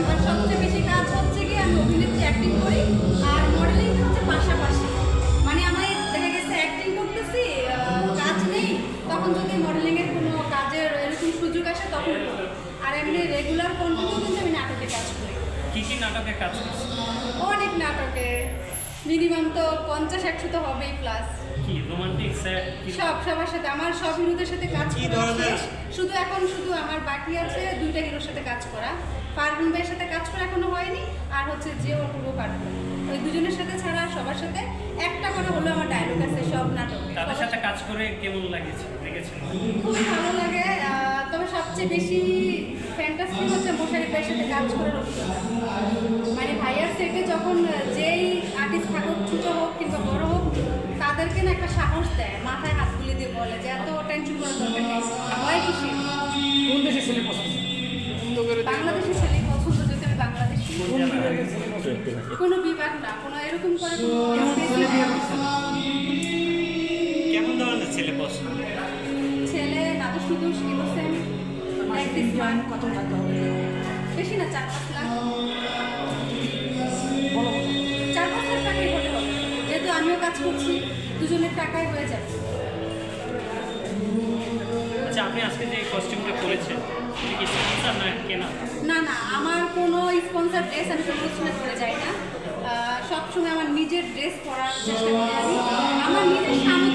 আমার সবচেয়ে বেশি কাজ হচ্ছে কি আমি অভিনেত্রী অ্যাক্টিং করি আর মডেলিং হচ্ছে পাশাপাশি। মানে আমি দেখা গেছে অ্যাক্টিং করতেছি কাজ নেই তখন যদি মডেলিংয়ের কোনো কাজের এরকম সুযোগ আসে তখন করি। আর এমনি রেগুলার কন্টিনিউ কিন্তু আমি নাটকে কাজ করি। কি কি নাটকে কাজ করি অনেক নাটকে মিনিমাম তো পঞ্চাশ একশো তো হবেই প্লাস কি রোমান্টিক স্যাড সব সবার সাথে আমার সব হিরোদের সাথে কাজ করা শেষ। শুধু এখন শুধু আমার বাকি আছে দুইটা হিরোর সাথে কাজ করা। পারভিন ভাইয়ের সাথে কাজ করা এখনও হয়নি আর হচ্ছে যে অপূর্ব পারভিন ওই দুজনের সাথে ছাড়া সবার সাথে একটা করে হলো আমার ডায়লগ আছে সব নাটকে। তাদের সাথে কাজ করে কেমন লাগেছে খুবই ভালো লাগে তবে সবচেয়ে বেশি ফ্যান্টাস্টিক হচ্ছে মোশারি ভাইয়ের সাথে কাজ করার অভিজ্ঞতা। মানে ভাইয়ার সেটে যখন আর্টিস্ট থাকুক ছোটো হোক কিংবা বড় হোক তাদেরকে না একটা সাহস দেয় মাথায় হাত তুলে দিয়ে বলে যে এত টেনশন করার দরকার নেই। হয় কি কোন দেশে ছেলে পছন্দ? বাংলাদেশি ছেলে পছন্দ যদি আমি বাংলাদেশি কোনো বিভাগ না কোনো এরকম করে কেমন ধরনের ছেলে পছন্দ? ছেলে নাদুস নুদুস ইনোসেন্ট একদিস মান কত টাকা হবে আমিও কাজ করছি দুজনের টাকায় হয়ে যাবে। আচ্ছা আপনি আজকে যে কস্টিউমটা করেছেন কি না না না আমার কোনো স্পন্সার ড্রেস আমি কোনো অনুষ্ঠানে পরে যাই না। সবসময় আমার নিজের ড্রেস পরার চেষ্টা করি আমি। আমার নিজের সামর্থ্য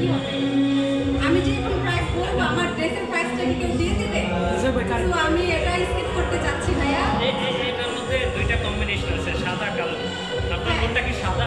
কি হবে? আমি যে এখন প্রাইস বলব আমার ড্রেসের প্রাইসটা কি কেউ দিয়ে দেবে? তো আমি এটা স্কিপ করতে চাচ্ছি ভাইয়া। এটার মধ্যে দুইটা কম্বিনেশন আছে সাদা কালো। আপনার কোনটা কি সাদা?